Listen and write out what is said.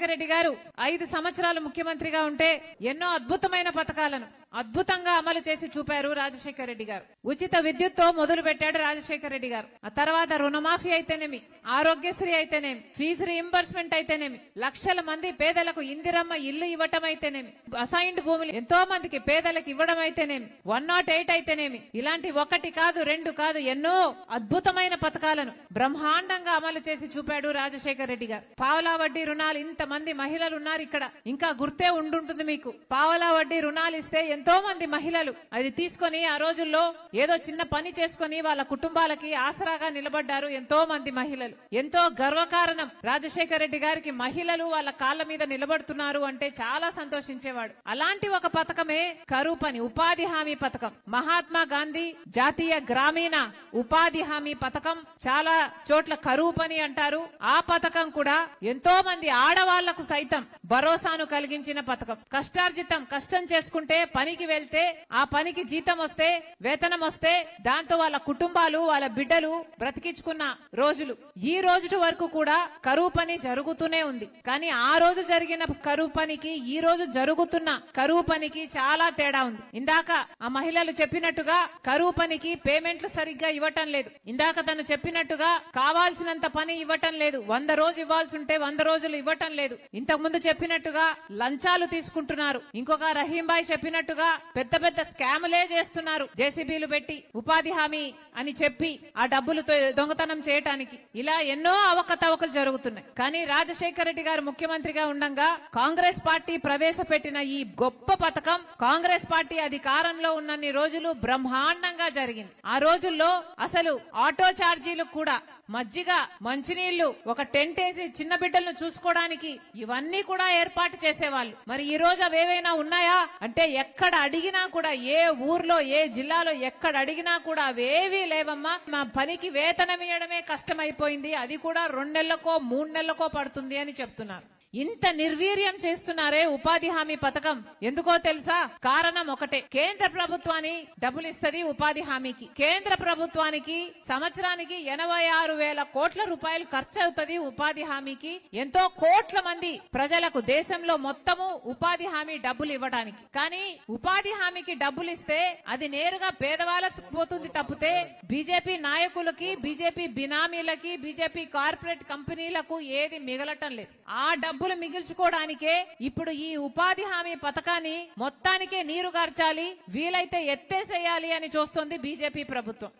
రాజశేఖర రెడ్డి గారు ఐదు సంవత్సరాలు ముఖ్యమంత్రిగా ఉంటే ఎన్నో అద్భుతమైన పథకాలను అద్భుతంగా అమలు చేసి చూపారు రాజశేఖర రెడ్డి గారు. ఉచిత విద్యుత్తో మొదలు పెట్టాడు రాజశేఖర రెడ్డి గారు. ఆ తర్వాత రుణమాఫీ అయితేనేమి ఆరోగ్యశ్రీ అయితేనేమి ఫీజు రీఎంబర్స్మెంట్ అయితేనేమి లక్షల మంది పేదలకు ఇందిరమ్మ ఇల్లు ఇవ్వటం అయితేనేమి అసైన్డ్ భూములు ఎంతో మందికి పేదలకు ఇవ్వడం అయితేనేమి వన్ నాట్ ఎయిట్ అయితేనేమి ఇలాంటి ఒకటి కాదు రెండు కాదు ఎన్నో అద్భుతమైన పథకాలను బ్రహ్మాండంగా అమలు చేసి చూపాడు రాజశేఖర రెడ్డి గారు. పావలా వడ్డీ రుణాలు ఇంతమంది మహిళలు ఉన్నారు ఇక్కడ. ఇంకా గుర్తే ఉండుంటుంది మీకు. పావలా వడ్డీ రుణాలు ఇస్తే ఎంతో మంది మహిళలు అది తీసుకొని ఆ రోజుల్లో ఏదో చిన్న పని చేసుకొని వాళ్ళ కుటుంబాలకి ఆసరాగా నిలబడ్డారు ఎంతో మంది మహిళలు. ఎంతో గర్వకారణం రాజశేఖర రెడ్డి గారికి మహిళలు వాళ్ళ కాళ్ళ మీద నిలబడుతున్నారు అంటే చాలా సంతోషించేవాడు. అలాంటి ఒక పథకమే కరువు పని ఉపాధి హామీ పథకం. మహాత్మా గాంధీ జాతీయ గ్రామీణ ఉపాధి హామీ పథకం చాలా చోట్ల కరువు పని అంటారు. ఆ పథకం కూడా ఎంతో మంది ఆడవాళ్ళకు సైతం భరోసాను కలిగించిన పథకం. కష్టార్జితం కష్టం చేసుకుంటే పనికి వెళ్తే ఆ పనికి జీతం వస్తే వేతనం వస్తే దాంతో వాళ్ళ కుటుంబాలు వాళ్ళ బిడ్డలు బ్రతికించుకున్న రోజులు. ఈ రోజు వరకు కూడా కరువు పని జరుగుతూనే ఉంది. కానీ ఆ రోజు జరిగిన కరువు పనికి ఈ రోజు జరుగుతున్న కరువు పనికి చాలా తేడా ఉంది. ఇందాక ఆ మహిళలు చెప్పినట్టుగా కరువు పనికి పేమెంట్లు సరిగ్గా ఇవ్వటం లేదు. ఇందాక తను చెప్పినట్టుగా కావాల్సినంత పని ఇవ్వటం లేదు. వంద రోజు ఇవ్వాల్సి ఉంటే వంద రోజులు ఇవ్వటం లేదు. ఇంతకు ముందు చెప్పినట్టుగా లంచాలు తీసుకుంటున్నారు. ఇంకొక రహీంబాయ్ చెప్పినట్టుగా పెద్ద పెద్ద స్కాములే చేస్తున్నారు. జేసీబీలు పెట్టి ఉపాధి హామీ అని చెప్పి ఆ డబ్బులతో దొంగతనం చేయటానికి. ఇలా ఎన్నో అవకతవకలు జరుగుతున్నాయి. కానీ రాజశేఖర రెడ్డి గారు ముఖ్యమంత్రిగా ఉండగా కాంగ్రెస్ పార్టీ ప్రవేశపెట్టిన ఈ గొప్ప పథకం కాంగ్రెస్ పార్టీ అధికారంలో ఉన్నన్ని రోజులు బ్రహ్మాండంగా జరిగింది. ఆ రోజుల్లో అసలు ఆటో ఛార్జీలు కూడా మజ్జిగ మంచినీళ్ళు ఒక టెంట్ వేసి చిన్న బిడ్డలను చూసుకోవడానికి ఇవన్నీ కూడా ఏర్పాటు చేసేవాళ్ళు. మరి ఈ రోజు అవేవైనా ఉన్నాయా? అంటే ఎక్కడ అడిగినా కూడా ఏ ఊర్లో ఏ జిల్లాలో ఎక్కడ అడిగినా కూడా అవేవీ లేవమ్మా. మా పనికి వేతనం ఇవ్వడమే కష్టమైపోయింది. అది కూడా రెండు నెలలకో మూడు నెలలకో పడుతుంది అని చెప్తున్నారు. ఇంత నిర్వీర్యం చేస్తున్నారే ఉపాధి హామీ పథకం. ఎందుకో తెలుసా? కారణం ఒకటే. కేంద్ర ప్రభుత్వాన్ని డబ్బులు ఇస్తుంది ఉపాధి హామీకి. కేంద్ర ప్రభుత్వానికి సంవత్సరానికి ఎనభై ఆరు వేల కోట్ల రూపాయలు ఖర్చు అవుతుంది ఉపాధి హామీకి. ఎంతో కోట్ల మంది ప్రజలకు దేశంలో మొత్తము ఉపాధి హామీ డబ్బులు ఇవ్వడానికి. కానీ ఉపాధి హామీకి డబ్బులు ఇస్తే అది నేరుగా పేదవాళ్ళకు పోతుంది తప్పితే బీజేపీ నాయకులకి బీజేపీ బినామీలకి బీజేపీ కార్పొరేట్ కంపెనీలకు ఏది మిగలటం లేదు. ఆ డబ్బు డబ్బులు మిగిల్చుకోవడానికే ఇప్పుడు ఈ ఉపాధి హామీ పథకాన్ని మొత్తానికే నీరు గార్చాలి వీలైతే ఎత్తేసేయాలి అని చూస్తోంది బీజేపీ ప్రభుత్వం.